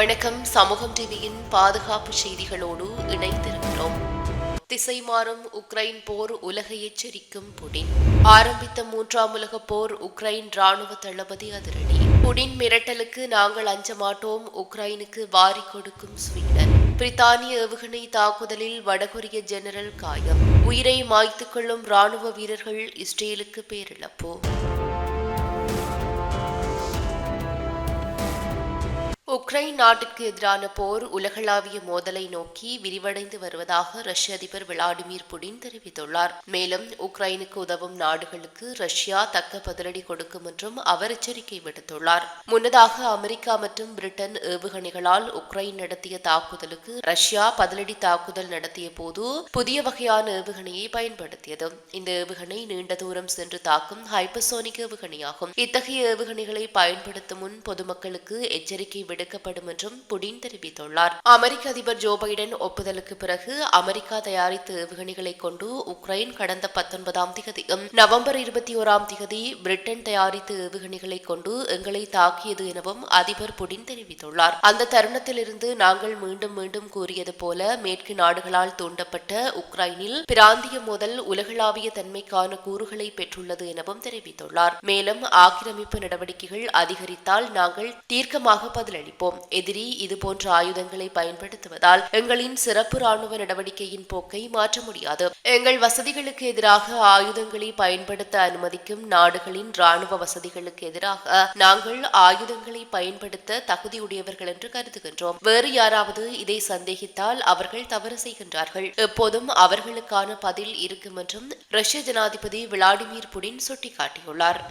வணக்கம். சமூகம் டிவியின் பாதுகாப்பு செய்திகளோடு இணைந்திருக்கிறோம். திசை மாறும் உக்ரைன் போர் உலகை எச்சரிக்கும் புடின். ஆரம்பித்த மூன்றாம் உலக போர் உக்ரைன் ராணுவ தளபதி அதிரடி. புடின் மிரட்டலுக்கு நாங்கள் அஞ்ச மாட்டோம் உக்ரைனுக்கு வாரி கொடுக்கும் ஸ்வீடன். பிரித்தானிய ஏவுகணை தாக்குதலில் வடகொரிய ஜெனரல் காயம். உயிரை மாய்த்துக் கொள்ளும் ராணுவ வீரர்கள் இஸ்ரேலுக்கு பேரிழப்பு. உக்ரைன் நாட்டிற்கு எதிரான போர் உலகளாவிய மோதலை நோக்கி விரிவடைந்து வருவதாக ரஷ்ய அதிபர் விளாடிமிர் புடின் தெரிவித்துள்ளார். மேலும் உக்ரைனுக்கு உதவும் நாடுகளுக்கு ரஷ்யா தக்க பதிலடி கொடுக்கும் என்றும் அவர் எச்சரிக்கை விடுத்துள்ளார். முன்னதாக அமெரிக்கா மற்றும் பிரிட்டன் ஏவுகணைகளால் உக்ரைன் நடத்திய தாக்குதலுக்கு ரஷ்யா பதிலடி தாக்குதல் நடத்திய போது புதிய வகையான ஏவுகணையை பயன்படுத்தியது. இந்த ஏவுகணை நீண்ட தூரம் சென்று தாக்கும் ஹைப்பர்சோனிக் ஏவுகணையாகும். இத்தகைய ஏவுகணைகளை பயன்படுத்தும் முன் பொதுமக்களுக்கு எச்சரிக்கை விடுக்கப்படும் என்றும் புடின் தெரிவித்துள்ளார். அமெரிக்க அதிபர் ஜோ பைடன் ஒப்புதலுக்கு பிறகு அமெரிக்கா தயாரித்த ஏவுகணைகளை கொண்டு உக்ரைன் கடந்த பத்தொன்பதாம் திகதி நவம்பர் இருபத்தி ஓராம் திகதி பிரிட்டன் தயாரித்த ஏவுகணைகளை கொண்டு எங்களை தாக்கியது எனவும் அதிபர் புடின் தெரிவித்துள்ளார். அந்த தருணத்திலிருந்து நாங்கள் மீண்டும் மீண்டும் கூறியது போல மேற்கு நாடுகளால் தூண்டப்பட்ட உக்ரைனில் பிராந்திய மோதல் உலகளாவிய தன்மைக்கான கூறுகளை பெற்றுள்ளது எனவும் தெரிவித்துள்ளார். மேலும் ஆக்கிரமிப்பு நடவடிக்கைகள் அதிகரித்தால் நாங்கள் தீர்க்கமாக பதிலளிப்போம். எதிரி இதுபோன்ற ஆயுதங்களை பயன்படுத்துவதால் எங்களின் சிறப்பு ராணுவ நடவடிக்கையின் போக்கை மாற்ற முடியாது. எங்கள் வசதிகளுக்கு எதிராக ஆயுதங்களை பயன்படுத்த அனுமதிக்கும் நாடுகளின் ராணுவ வசதிகளுக்கு எதிராக நாங்கள் ஆயுதங்களை பயன்படுத்த தகுதியுடையவர்கள் என்று கருதுகின்றோம். வேறு யாராவது இதை சந்தேகித்தால் அவர்கள் தவறு செய்கின்றார்கள். எப்போதும் அவர்களுக்கான பதில் இருக்கும் என்றும் ரஷ்ய ஜனாதிபதி விளாடிமிர் புடின் சுட்டிக்காட்டியுள்ளார்.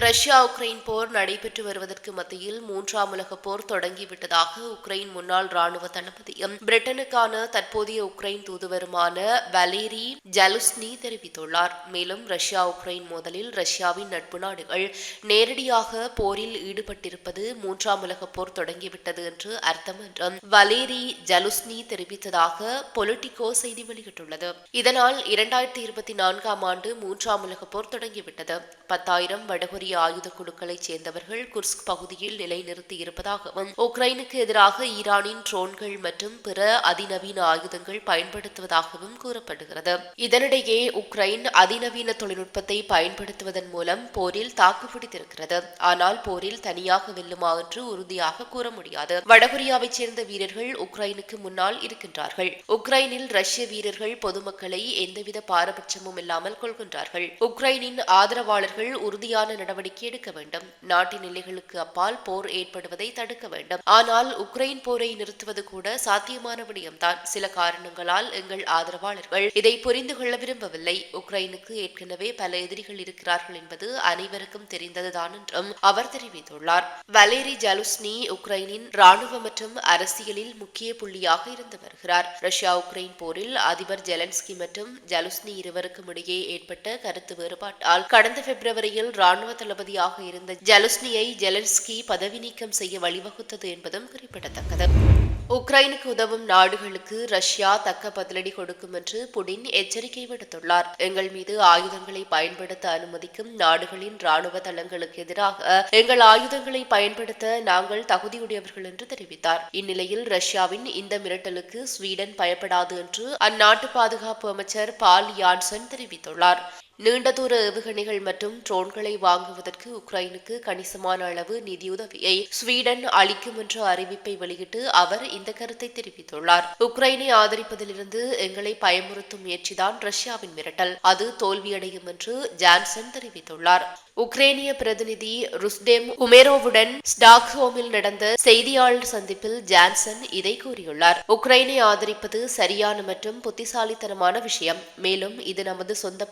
ரஷ்யா உக்ரைன் போர் நடைபெற்று வருவதற்கு மத்தியில் மூன்றாம் உலக போர் தொடங்கிவிட்டதாக உக்ரைன் முன்னாள் ராணுவ தளபதியும் பிரிட்டனுக்கான தற்போதைய உக்ரைன் தூதுவருமான வலேரி ஜலுஸ்னி தெரிவித்துள்ளார். மேலும் ரஷ்யா உக்ரைன் மோதலில் ரஷ்யாவின் நட்பு நாடுகள் நேரடியாக போரில் ஈடுபட்டிருப்பது மூன்றாம் உலக போர் தொடங்கிவிட்டது என்று அர்த்தம் என்றும் வலேரி ஜலுஸ்னி தெரிவித்ததாக பொலிட்டிகோ செய்தி வெளியிட்டுள்ளது. இதனால் இரண்டாயிரத்தி இருபத்தி நான்காம் ஆண்டு மூன்றாம் உலக போர் தொடங்கிவிட்டது. பத்தாயிரம் வடகொரிய ஆயுத குழுக்களைச் சேர்ந்தவர்கள் குர்ஸ்க் பகுதியில் நிலைநிறுத்தி இருப்பதாகவும் உக்ரைனுக்கு எதிராக ஈரானின் ட்ரோன்கள் மற்றும் பிற அதிநவீன ஆயுதங்கள் பயன்படுத்துவதாகவும் கூறப்படுகிறது. இதனிடையே உக்ரைன் அதிநவீன தொழில்நுட்பத்தை பயன்படுத்துவதன் மூலம் போரில் தாக்குப்பிடித்திருக்கிறது ஆனால் போரில் தனியாக வெல்லுமா என்று உறுதியாக கூற முடியாது. வடகொரியாவைச் சேர்ந்த வீரர்கள் உக்ரைனுக்கு முன்னால் இருக்கின்றார்கள். உக்ரைனில் ரஷ்ய வீரர்கள் பொதுமக்களை எந்தவித பாரபட்சமும் இல்லாமல் கொள்கின்றார்கள் உக்ரைனின் ஆதரவாளர்கள் உறுதியான நடவடிக்கை நடவடிக்கை எடுக்க வேண்டும். நாட்டின் எல்லைகளுக்கு அப்பால் போர் ஏற்படுவதை தடுக்க வேண்டும். ஆனால் உக்ரைன் போரை நிறுத்துவது கூட சாத்தியமான விடயம்தான். சில காரணங்களால் எங்கள் ஆதரவாளர்கள் இதை புரிந்து கொள்ள விரும்பவில்லை. உக்ரைனுக்கு ஏற்கனவே பல எதிரிகள் இருக்கிறார்கள் என்பது அனைவருக்கும் தெரிந்ததுதான் என்றும் அவர் தெரிவித்துள்ளார். வலேரி ஜலுஸ்னி உக்ரைனின் ராணுவ மற்றும் அரசியலில் முக்கிய புள்ளியாக இருந்து வருகிறார். ரஷ்யா உக்ரைன் போரில் அதிபர் ஜெலன்ஸ்கி மற்றும் ஜலுஸ்னி இருவருக்கும் இடையே ஏற்பட்ட கருத்து வேறுபாட்டால் கடந்த பிப்ரவரியில் ராணுவ தளபதியாக இருந்த ஜலுஸ்னியை ஜெலன்ஸ்கி பதவி நீக்கம் செய்ய வழிவகுத்தது என்பதும் குறிப்பிடத்தக்கது. உக்ரைனுக்கு உதவும் நாடுகளுக்கு ரஷ்யா தக்க பதிலடி கொடுக்கும் என்று புடின் எச்சரிக்கை விடுத்துள்ளார். எங்கள் மீது ஆயுதங்களை பயன்படுத்த அனுமதிக்கும் நாடுகளின் ராணுவ தளங்களுக்கு எதிராக எங்கள் ஆயுதங்களை பயன்படுத்த நாங்கள் தகுதியுடையவர்கள் என்று தெரிவித்தார். இந்நிலையில் ரஷ்யாவின் இந்த மிரட்டலுக்கு ஸ்வீடன் பயப்படாது என்று அந்நாட்டு பாதுகாப்பு அமைச்சர் பால் யான்சன் தெரிவித்துள்ளார். நீண்ட தூர ஏவுகணைகள் மற்றும் ட்ரோன்களை வாங்குவதற்கு உக்ரைனுக்கு கணிசமான அளவு நிதியுதவியை ஸ்வீடன் அளிக்கும் என்ற அறிவிப்பை வெளியிட்டு அவர் இந்த கருத்தை தெரிவித்துள்ளார். உக்ரைனை ஆதரிப்பதிலிருந்து எங்களை பயமுறுத்தும் முயற்சிதான் ரஷ்யாவின் மிரட்டல். அது தோல்வியடையும் என்று ஜான்சன் தெரிவித்துள்ளார். உக்ரைனிய பிரதிநிதி ருஸ்டேம் உமேரோவுடன் ஸ்டாக்ஹோமில் நடந்த செய்தியாளர் சந்திப்பில் ஜான்சன் இதை கூறியுள்ளார். உக்ரைனை ஆதரிப்பது சரியான மற்றும் புத்திசாலித்தனமான விஷயம். மேலும் இது நமது சொந்த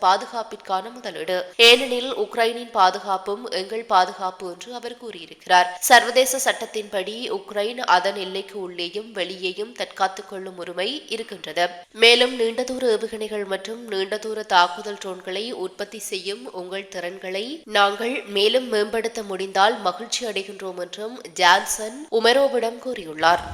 பாதுகாப்பிற்கான முதலீடு ஏனெனில் உக்ரைனின் பாதுகாப்பும் எங்கள் பாதுகாப்பு என்று அவர் கூறியிருக்கிறார். சர்வதேச சட்டத்தின்படி உக்ரைன் அதன் எல்லைக்கு உள்ளேயும் வெளியேயும் தற்காத்துக் கொள்ளும் உரிமை இருக்கின்றது. மேலும் நீண்ட தூர ஏவுகணைகள் மற்றும் நீண்ட தூர தாக்குதல் ட்ரோன்களை உற்பத்தி செய்யும் உங்கள் திறன்களை நாங்கள் மேலும் மேம்படுத்த முடிந்தால் மகிழ்ச்சி அடைகின்றோம் என்றும் ஜான்சன் உமரோவிடம் கூறியுள்ளார்.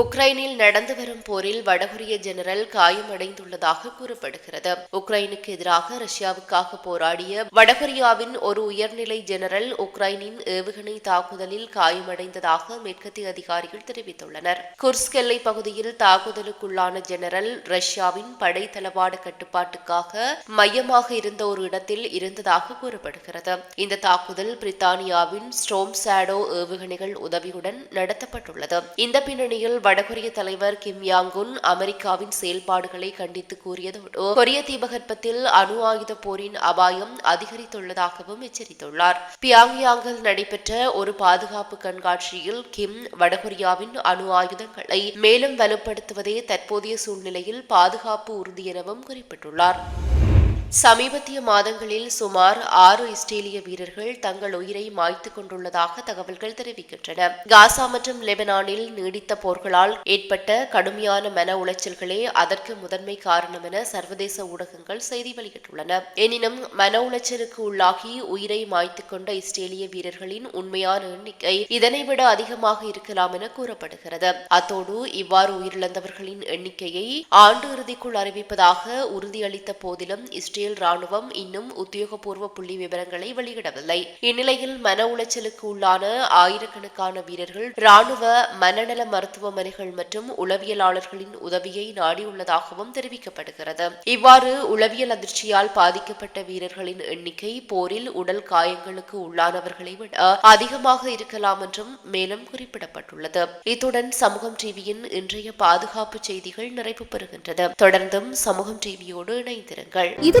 உக்ரைனில் நடந்து வரும் போரில் வடகொரிய ஜெனரல் காயமடைந்துள்ளதாக கூறப்படுகிறது. உக்ரைனுக்கு எதிராக ரஷ்யாவுக்காக போராடிய வடகொரியாவின் ஒரு உயர்நிலை ஜெனரல் உக்ரைனின் ஏவுகணை தாக்குதலில் காயமடைந்ததாக மேற்கத்திய அதிகாரிகள் தெரிவித்துள்ளனர். குர்ஸ்க் எல்லை பகுதியில் தாக்குதலுக்குள்ளான ஜெனரல் ரஷ்யாவின் படை தளவாட கட்டுப்பாட்டுக்காக மையமாக இருந்த ஒரு இடத்தில் இருந்ததாக கூறப்படுகிறது. இந்த தாக்குதல் பிரித்தானியாவின் ஸ்டோம் சாடோ ஏவுகணைகள் உதவியுடன் நடத்தப்பட்டுள்ளது. இந்த பின்னணியில் வடகொரிய தலைவர் கிம் யாங்குன் அமெரிக்காவின் செயல்பாடுகளை கண்டித்து கூறியதோடு கொரிய தீபகற்பத்தில் அணு ஆயுத போரின் அபாயம் அதிகரித்துள்ளதாகவும் எச்சரித்துள்ளார். பியாங்யாங்கில் நடைபெற்ற ஒரு பாதுகாப்பு கண்காட்சியில் கிம் வடகொரியாவின் அணு ஆயுதங்களை மேலும் வலுப்படுத்துவதே தற்போதைய சூழ்நிலையில் பாதுகாப்பு உறுதி எனவும் குறிப்பிட்டுள்ளார். சமீபத்திய மாதங்களில் சுமார் ஆறு இஸ்ரேலிய வீரர்கள் தங்கள் உயிரை மாய்த்து கொண்டுள்ளதாக தகவல்கள் தெரிவிக்கின்றன. காசா மற்றும் லெபனானில் நீடித்த போர்களால் ஏற்பட்ட கடுமையான மன உளைச்சல்களே அதற்கு முதன்மை காரணம் என சர்வதேச ஊடகங்கள் செய்தி வெளியிட்டுள்ளன. எனினும் மன உளைச்சலுக்கு உள்ளாகி உயிரை மாய்த்துக் கொண்ட இஸ்ரேலிய வீரர்களின் உண்மையான எண்ணிக்கை இதனை விட அதிகமாக இருக்கலாம் என கூறப்படுகிறது. அத்தோடு இவ்வாறு உயிரிழந்தவர்களின் எண்ணிக்கையை ஆண்டு இறுதிக்குள் அறிவிப்பதாக உறுதியளித்த போதிலும் இஸ்ரேல் ராணுவம் இன்னும் உத்தியோகபூர்வ புள்ளி விவரங்களை வெளியிடவில்லை. இந்நிலையில் மன உளைச்சலுக்கு உள்ளான ஆயிரக்கணக்கான வீரர்கள் ராணுவ மனநல மருத்துவமனைகள் மற்றும் உளவியலாளர்களின் உதவியை நாடியுள்ளதாகவும் தெரிவிக்கப்படுகிறது. இவ்வாறு உளவியல் அதிர்ச்சியால் பாதிக்கப்பட்ட வீரர்களின் எண்ணிக்கை போரில் உடல் காயங்களுக்கு உள்ளானவர்களை விட அதிகமாக இருக்கலாம் என்றும் மேலும் குறிப்பிடப்பட்டுள்ளது. இத்துடன் சமூகம் டிவியின் இன்றைய பாதுகாப்பு செய்திகள் நிறைவு பெறுகின்றது தொடர்ந்தும் சமூகம் டிவியோடு இணைந்திருங்கள். இது